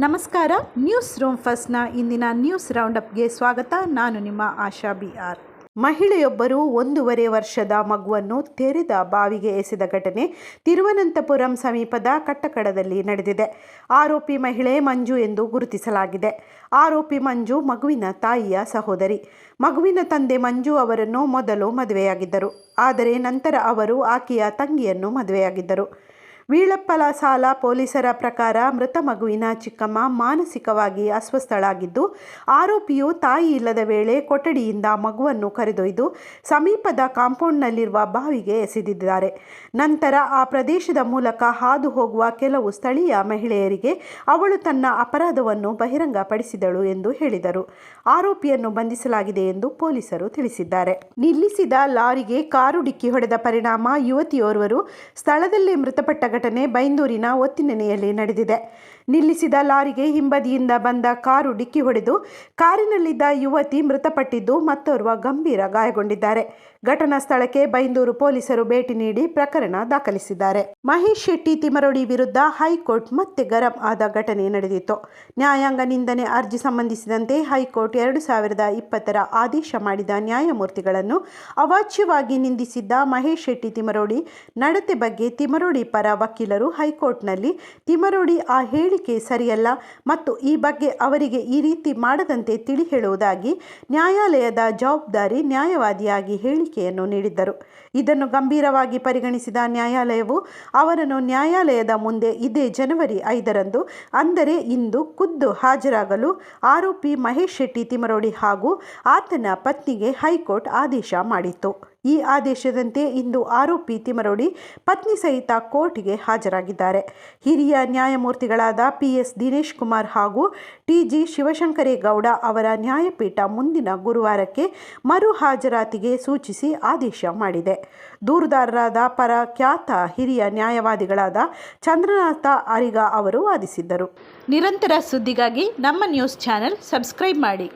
ನಮಸ್ಕಾರ news room ಫಸ್ಟ್ನ ಇಂದಿನ news ರೌಂಡಪ್ಗೆ ಸ್ವಾಗತ. ನಾನು ನಿಮ್ಮ ಆಶಾ ಬಿ ಆರ್. ಮಹಿಳೆಯೊಬ್ಬರು ಒಂದೂವರೆ ವರ್ಷದ ಮಗುವನ್ನು ತೆರೆದ ಬಾವಿಗೆ ಎಸೆದ ಘಟನೆ ತಿರುವನಂತಪುರಂ ಸಮೀಪದ ಕಟ್ಟಕಡದಲ್ಲಿ ನಡೆದಿದೆ. ಆರೋಪಿ ಮಹಿಳೆ ಮಂಜು ಎಂದು ಗುರುತಿಸಲಾಗಿದೆ. ಆರೋಪಿ ಮಂಜು ಮಗುವಿನ ತಾಯಿಯ ಸಹೋದರಿ. ಮಗುವಿನ ತಂದೆ ಮಂಜು ಅವರನ್ನು ಮೊದಲು ಮದುವೆಯಾಗಿದ್ದರು. ಆದರೆ ನಂತರ ಅವರು ಆಕೆಯ ತಂಗಿಯನ್ನು ಮದುವೆಯಾಗಿದ್ದರು. ವೀಳಪ್ಪಲ ಸಾಲ ಪೊಲೀಸರ ಪ್ರಕಾರ ಮೃತ ಮಗುವಿನ ಚಿಕ್ಕಮ್ಮ ಮಾನಸಿಕವಾಗಿ ಅಸ್ವಸ್ಥಳಾಗಿದ್ದು, ಆರೋಪಿಯು ತಾಯಿ ಇಲ್ಲದ ವೇಳೆ ಕೊಠಡಿಯಿಂದ ಮಗುವನ್ನು ಕರೆದೊಯ್ದು ಸಮೀಪದ ಕಾಂಪೌಂಡ್ನಲ್ಲಿರುವ ಬಾವಿಗೆ ಎಸೆದಿದ್ದಾರೆ. ನಂತರ ಆ ಪ್ರದೇಶದ ಮೂಲಕ ಹಾದು ಹೋಗುವ ಕೆಲವು ಸ್ಥಳೀಯ ಮಹಿಳೆಯರಿಗೆ ಅವಳು ತನ್ನ ಅಪರಾಧವನ್ನು ಬಹಿರಂಗಪಡಿಸಿದಳು ಎಂದು ಹೇಳಿದರು. ಆರೋಪಿಯನ್ನು ಬಂಧಿಸಲಾಗಿದೆ ಎಂದು ಪೊಲೀಸರು ತಿಳಿಸಿದ್ದಾರೆ. ನಿಲ್ಲಿಸಿದ ಲಾರಿಗೆ ಕಾರು ಡಿಕ್ಕಿ ಹೊಡೆದ ಪರಿಣಾಮ ಯುವತಿಯೋರ್ವರು ಸ್ಥಳದಲ್ಲೇ ಮೃತಪಟ್ಟ ಘಟನೆ ಬೈಂದೂರಿನ ಒತ್ತಿನೆನೆಯಲ್ಲಿ ನಡೆದಿದೆ. ನಿಲ್ಲಿಸಿದ ಲಾರಿಗೆ ಹಿಂಬದಿಯಿಂದ ಬಂದ ಕಾರು ಡಿಕ್ಕಿ ಹೊಡೆದು ಕಾರಿನಲ್ಲಿದ್ದ ಯುವತಿ ಮೃತಪಟ್ಟಿದ್ದು ಮತ್ತೋರ್ವ ಗಂಭೀರ ಗಾಯಗೊಂಡಿದ್ದಾರೆ. ಘಟನಾ ಸ್ಥಳಕ್ಕೆ ಬೈಂದೂರು ಪೊಲೀಸರು ಭೇಟಿ ನೀಡಿ ಪ್ರಕರಣ ದಾಖಲಿಸಿದ್ದಾರೆ. ಮಹೇಶ್ ಶೆಟ್ಟಿ ತಿಮರೋಡಿ ವಿರುದ್ಧ ಹೈಕೋರ್ಟ್ ಮತ್ತೆ ಗರಂ ಆದ ಘಟನೆ ನಡೆದಿತ್ತು. ನ್ಯಾಯಾಂಗ ನಿಂದನೆ ಅರ್ಜಿ ಸಂಬಂಧಿಸಿದಂತೆ ಹೈಕೋರ್ಟ್ ಎರಡು ಸಾವಿರದ ಇಪ್ಪತ್ತರ ಆದೇಶ ಮಾಡಿದ ನ್ಯಾಯಮೂರ್ತಿಗಳನ್ನು ಅವಾಚ್ಯವಾಗಿ ನಿಂದಿಸಿದ್ದ ಮಹೇಶ್ ಶೆಟ್ಟಿ ತಿಮರೋಡಿ, ನಡತೆ ಬಗ್ಗೆ ತಿಮರೋಡಿ ಪರ ವಕೀಲರು ಹೈಕೋರ್ಟ್ನಲ್ಲಿ ತಿಮರೋಡಿ ಆ ಹೇಳಿಕೆ ಸರಿಯಲ್ಲ ಮತ್ತು ಈ ಬಗ್ಗೆ ಅವರಿಗೆ ಈ ರೀತಿ ಮಾಡದಂತೆ ತಿಳಿ ಹೇಳುವುದಾಗಿ ನ್ಯಾಯಾಲಯದ ಜವಾಬ್ದಾರಿ ನ್ಯಾಯವಾದಿಯಾಗಿ ಹೇಳಿಕೆಯನ್ನು ನೀಡಿದ್ದರು. ಇದನ್ನು ಗಂಭೀರವಾಗಿ ಪರಿಗಣಿಸಿದ ನ್ಯಾಯಾಲಯವು ಅವರನ್ನು ನ್ಯಾಯಾಲಯದ ಮುಂದೆ ಇದೇ ಜನವರಿ ಐದರಂದು, ಅಂದರೆ ಇಂದು ಖುದ್ದು ಹಾಜರಾಗಲು ಆರೋಪಿ ಮಹೇಶ್ ಶೆಟ್ಟಿ ತಿಮರೋಡಿ ಹಾಗೂ ಆತನ ಪತ್ನಿಗೆ ಹೈಕೋರ್ಟ್ ಆದೇಶ ಮಾಡಿತ್ತು. ಈ ಆದೇಶದಂತೆ ಇಂದು ಆರೋಪಿ ತಿಮರೋಡಿ ಪತ್ನಿ ಸಹಿತ ಕೋರ್ಟ್ಗೆ ಹಾಜರಾಗಿದ್ದಾರೆ. ಹಿರಿಯ ನ್ಯಾಯಮೂರ್ತಿಗಳಾದ ಪಿ ಎಸ್ ದಿನೇಶ್ ಕುಮಾರ್ ಹಾಗೂ ಟಿ ಜಿ ಶಿವಶಂಕರೇಗೌಡ ಅವರ ನ್ಯಾಯಪೀಠ ಮುಂದಿನ ಗುರುವಾರಕ್ಕೆ ಮರು ಹಾಜರಾತಿಗೆ ಸೂಚಿಸಿ ಆದೇಶ ಮಾಡಿದೆ. ದೂರುದಾರರಾದ ಪರ ಖ್ಯಾತ ಹಿರಿಯ ನ್ಯಾಯವಾದಿಗಳಾದ ಚಂದ್ರನಾಥ ಅರಿಗ ಅವರು ವಾದಿಸಿದ್ದರು. ನಿರಂತರ ಸುದ್ದಿಗಾಗಿ ನಮ್ಮ ನ್ಯೂಸ್ ಚಾನೆಲ್ ಸಬ್ಸ್ಕ್ರೈಬ್ ಮಾಡಿ.